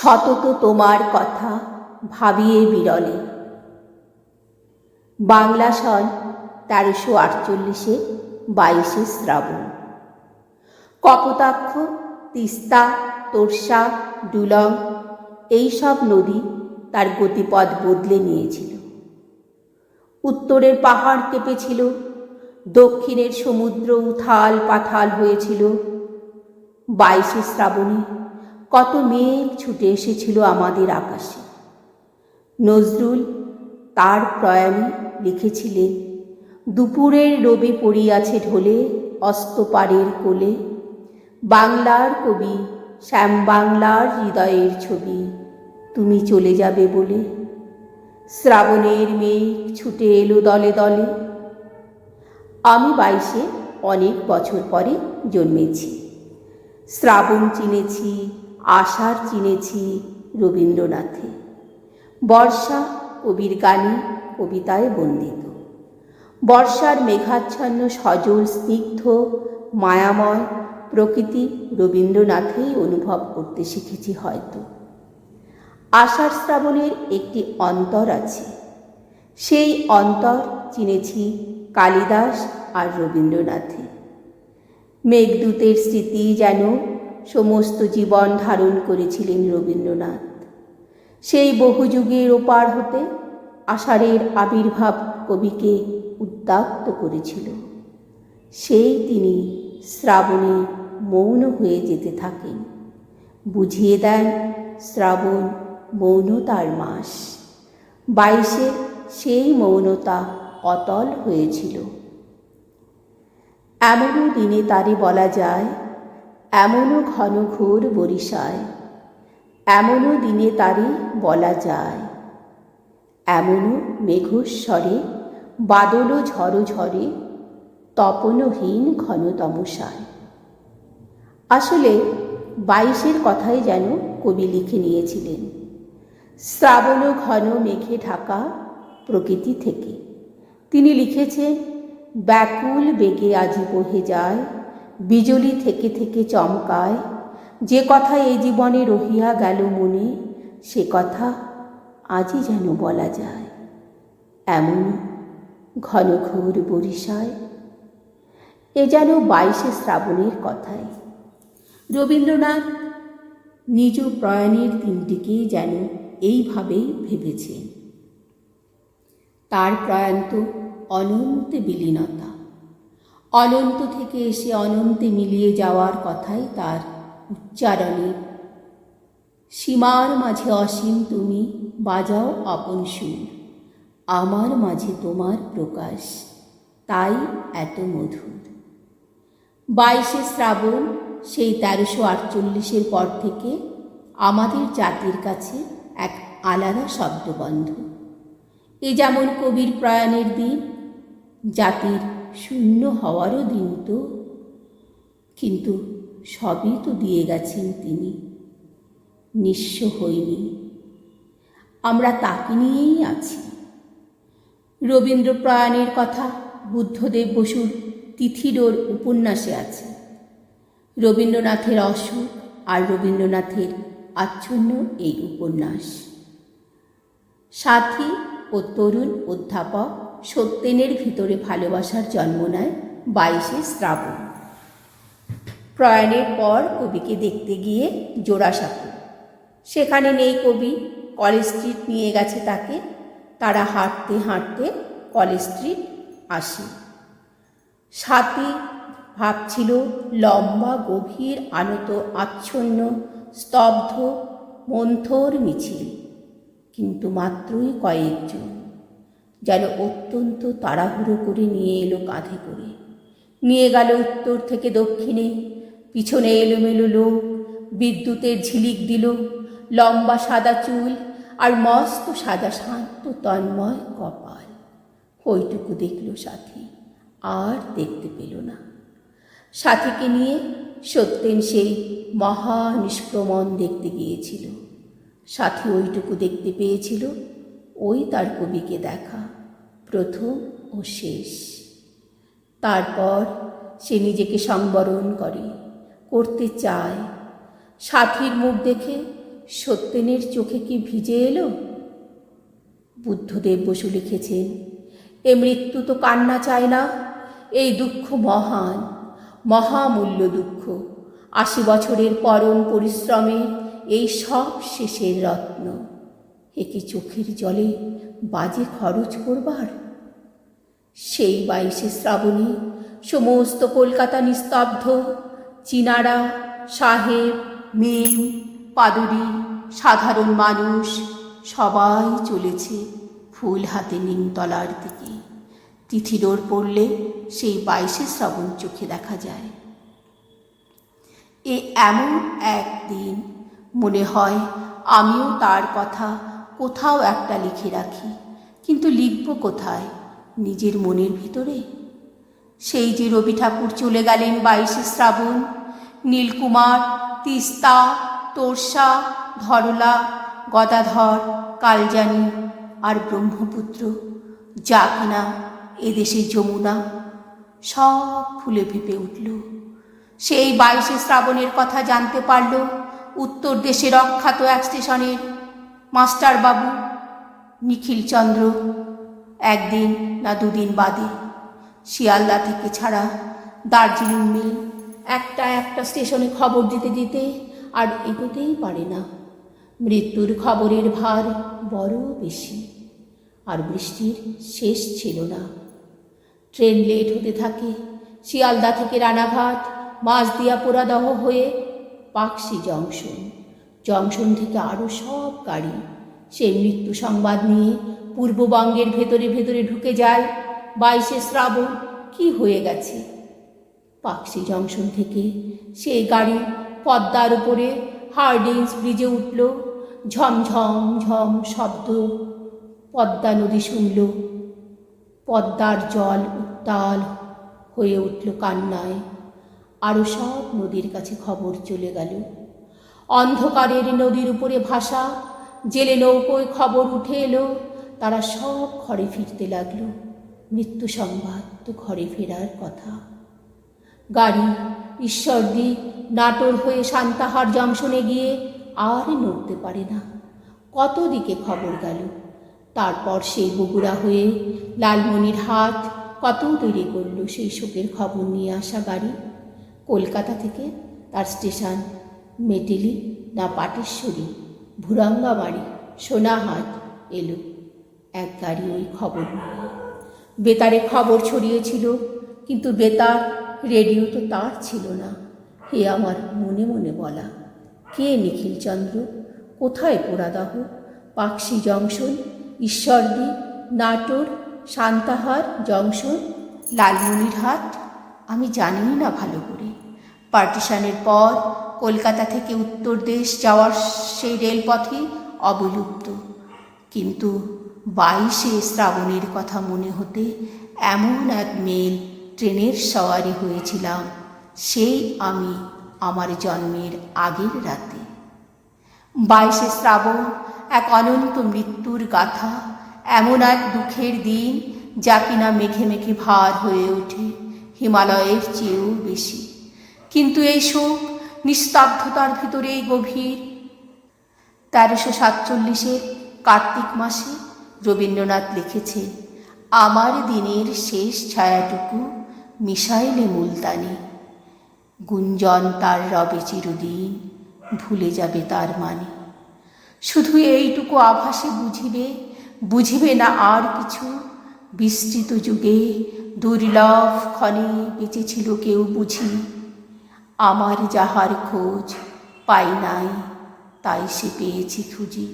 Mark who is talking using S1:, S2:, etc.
S1: সতত তোমার কথা ভাবিয়ে বিরলে। বাংলা সন তেরোশো আটচল্লিশে বাইশে শ্রাবণ। কপোতাক্ষ, তিস্তা, তোরসা ডুলং এই সব নদী তার গতিপথ বদলে নিয়েছিল। উত্তরের পাহাড় কেঁপেছিল, দক্ষিণের সমুদ্র উথাল পাথাল হয়েছিল। বাইশে শ্রাবণে কত মেঘ ছুটে এসেছিল আমাদের আকাশে। নজরুল তার প্রয়াণে লিখেছিলেন, দুপুরের রবি পড়িয়াছে ঢোলে অস্তপারের কোলে। বাংলার কবি, শ্যাম বাংলার হৃদয়ের ছবি, তুমি চলে যাবে বলে। শ্রাবণের মেঘ ছুটে এলো দলে দলে। আমি বাইশে অনেক বছর পরে জন্মেছি। শ্রাবণ চিনেছি আষাঢ় চিনেছি রবীন্দ্রনাথে। বর্ষা কবির গানে কবিতায় বন্দিত। বর্ষার মেঘাচ্ছন্ন সজল স্নিগ্ধ, মায়াময় প্রকৃতি রবীন্দ্রনাথেই অনুভব করতে শিখেছি হয়তো। আষাঢ় শ্রাবণের একটি অন্তর আছে। সেই অন্তর চিনেছি কালিদাস আর রবীন্দ্রনাথে। মেঘদূতের স্মৃতি যেন সমস্ত জীবন ধারণ করেছিলেন রবীন্দ্রনাথ। সেই বহু যুগের ওপার হতে আষাঢ়ের আবির্ভাব কবিকে উদ্যাপ্ত করেছিল। সেই তিনি শ্রাবণে মৌন হয়ে যেতে থাকেন। বুঝিয়ে দেন শ্রাবণ মৌনতার মাস। বাইশে সেই মৌনতা অতল হয়েছিল। এমনও দিনে তারে বলা যায় এমনও ঘন ঘোর বরিশায় এমনও দিনে তারে বলা যায়। এমনও মেঘস্বরে, বাদলও ঝড়ো ঝরে তপনহীন ঘন তমসায় আসলে বাইশের কথাই যেন কবি লিখে নিয়েছিলেন, শ্রাবণ ঘন মেঘে ঢাকা প্রকৃতি থেকে। তিনি লিখেছেন, ব্যাকুল বেগে আজি বহে যায় বিজলি থেকে থেকে চমকায়। যে কথা এই জীবনে রহিয়া গেল মনে, সে কথা আজই যেন বলা যায়। এমন ঘন ঘোর বরিশায় এ যেন বাইশে শ্রাবণের কথাই রবীন্দ্রনাথ নিজ প্রয়াণের দিনটিকেই যেন এইভাবেই ভেবেছেন। তার প্রয়াণ তো অনন্ত বিলীনতা। অনন্ত থেকে এসে অনন্তে মিলিয়ে যাওয়ার কথাই তার উচ্চারণে। সীমার মাঝে অসীম তুমি, বাজাও আপন সুর। আমার মাঝে তোমার প্রকাশ, তাই এত মধুর। বাইশে শ্রাবণ, সেই তেরোশো আটচল্লিশের পর থেকে আমাদের জাতির কাছে এক আলাদা শব্দবন্ধ। এ যেমন কবির প্রয়াণের দিন, জাতির শূন্য হওয়ারও দিন তো। কিন্তু সবই তো দিয়ে গেছেন তিনি। নিঃস্ব হইনি। আমরা তাকে নিয়েই আছি। রবীন্দ্র প্রয়াণের কথা বুদ্ধদেব বসুর তিথিডোর উপন্যাসে আছে। রবীন্দ্রনাথের অসুখ আর রবীন্দ্রনাথের আচ্ছন্ন এই উপন্যাস। সাথী ও তরুণ অধ্যাপক সত্যেনের ভিতরে ভালোবাসার জন্ম নেয় বাইশে শ্রাবণ। প্রয়াণের পর কবিকে দেখতে গিয়ে জোড়াসাঁকো। সেখানে নেই কবি, কলেজ স্ট্রিট নিয়ে গেছে তাকে। তারা হাঁটতে হাঁটতে কলেজ স্ট্রিট আসে। সাথী ভাবছিল লম্বা, গভীর, আনত, আচ্ছন্ন, স্তব্ধ, মন্থর মিছিল। কিন্তু মাত্রই কয়েকজন যেন অত্যন্ত তাড়াহুড়ো করে নিয়ে এলো কাঁধে করে। নিয়ে গেল উত্তর থেকে দক্ষিণে। পিছনে এলোমেলো লোক, বিদ্যুতের ঝিলিক দিল, লম্বা সাদা চুল আর মস্ত সাদা শান্ত তন্ময় কপাল। ওইটুকু দেখল সাথী, আর দেখতে পেল না। সাথীকে নিয়ে সত্যেন সেই মহা নিষ্ক্রমণ দেখতে গিয়েছিল। সাথী ওইটুকু দেখতে পেয়েছিল, ওই তার কবিকে দেখা। প্রথম ও শেষ। তারপর সে নিজেকে সংবরণ করে, করতে চায়। সাথীর মুখ দেখে সত্যেনের চোখে কি ভিজে এলো? বুদ্ধদেব বসু লিখেছেন, এ মৃত্যু তো কান্না চায় না। এই দুঃখ মহান, মহামূল্য দুঃখ। আশি বছরের পরম পরিশ্রমের এই সব শেষের রত্ন। এ কি চোখের জলে বাজে খরচ করবার? সেই বাইশে শ্রাবণী সমস্ত কলকাতা নিস্তব্ধ। চিনারা, সাহেব, মেম, পাদুরি, সাধারণ মানুষ, সবাই চলেছে ফুল হাতে নিমতলার দিকে। তিথিডোর পড়লে সেই বাইশে শ্রাবণ চোখে দেখা যায়। এ এমন একদিন মনে হয় আমিও তার কথা কোথাও একটা লিখে রাখি, কিন্তু লিখব কোথায়? নিজের মনের ভিতরে? সেই যে রবি ঠাকুর চলে গেলেন বাইশে শ্রাবণ। নীলকুমার, তিস্তা, তোরসা, ধরলা, গদাধর, কালজানি আর ব্রহ্মপুত্র, যা কিনা এদেশে যমুনা। সব ফুলে ফেপে উঠল। সেই বাইশে শ্রাবণের কথা জানতে পারল, উত্তর দেশের রক্ষাত এক স্টেশনের মাস্টারবাবু নিখিলচন্দ্র একদিন না দুদিন বাদে। শিয়ালদা থেকে ছাড়া দার্জিলিং মিল একটা একটা স্টেশনে খবর দিতে দিতে আর এগোতেই পারে না। মৃত্যুর খবরের ভার বড় বেশি আর বৃষ্টির শেষ ছিল না। ট্রেন লেট হতে থাকে, শিয়ালদা থেকে রানাঘাট মাঝদিয়া পোড়াদহ হয়ে পাকশি জংশন। জংশন থেকে আরও সব গাড়ি। সেই মৃত্যু সংবাদ নিয়ে পূর্ববঙ্গের ভেতরে ভেতরে ঢুকে যায় বাইশে শ্রাবণ। কি হয়ে গেছে? পাকশি জংশন থেকে সেই গাড়ি পদ্মার উপরে হার্ডিংস ব্রিজে উঠল। ঝমঝম ঝম শব্দ পদ্মা নদী শুনল। পদ্মার জল উত্তাল হয়ে উঠল কান্নায়। আরও সব নদীর কাছে খবর চলে গেল। অন্ধকারের নদীর উপরে ভাসা, জেলে নৌকোয় খবর উঠে এলো, তারা সব ঘরে ফিরতে লাগল। মৃত্যু সংবাদ, তো ঘরে ফেরার কথা। গাড়ি ঈশ্বরদী নাটোর হয়ে সান্তাহার জংশনে গিয়ে আর নড়তে পারে না। কত দিকে খবর গেল? তারপর সেই বগুড়া হয়ে লালমনির হাত কত তৈরি করল সেই শোকের খবর নিয়ে আসা গাড়ি। কলকাতা থেকে তার স্টেশন মেটেলি, না পাটেশ্বরী ভুরাঙ্গামারি সোনাহাট এলো। এক গাড়ি ওই খবর বেতারে খবর ছড়িয়েছিল, কিন্তু বেতার, রেডিও তো তার ছিল না। হে আমার মনে মনে বলা, কে নিখিলচন্দ্র? কোথায় Poradaha? Pakshi junction, Ishwardi, Natore, Santahar junction, Lalmonirhat? আমি জানিই না ভালো করে। পার্টিশানের পর কলকাতা থেকে উত্তর দেশ যাওয়ার সেই রেলপথই অবলুপ্ত। কিন্তু বাইশে শ্রাবণের কথা মনে হতে এমন এক মেল ট্রেনের সওয়ারি হয়েছিলাম, সেই আমি আমার জন্মের আগের রাতে। বাইশে শ্রাবণ, এক অনন্ত মৃত্যুর গাথা, এমন এক দুঃখের দিন যা কিনা মেঘে মেঘে ভার হয়ে ওঠে, হিমালয়ের চেয়েও বেশি। কিন্তু এই শোক নিস্তব্ধতার ভিতরেই গভীর। তেরোশো সাতচল্লিশের কার্তিক মাসে রবীন্দ্রনাথ লিখেছে, আমার দিনের শেষ ছায়াটুকু মিশাইলে মুলতানি। গুঞ্জন তার রবে চিরদিন, ভুলে যাবে তার মানে। শুধু এইটুকু আভাসে বুঝিবে বুঝিবে না আর কিছু। বিস্তৃত যুগে দুর্লভ ক্ষণে বেঁচেছিল কেউ বুঝি। আমার যাহার খোঁজ পাই নাই তাই সে পেয়েছি খুঁজি।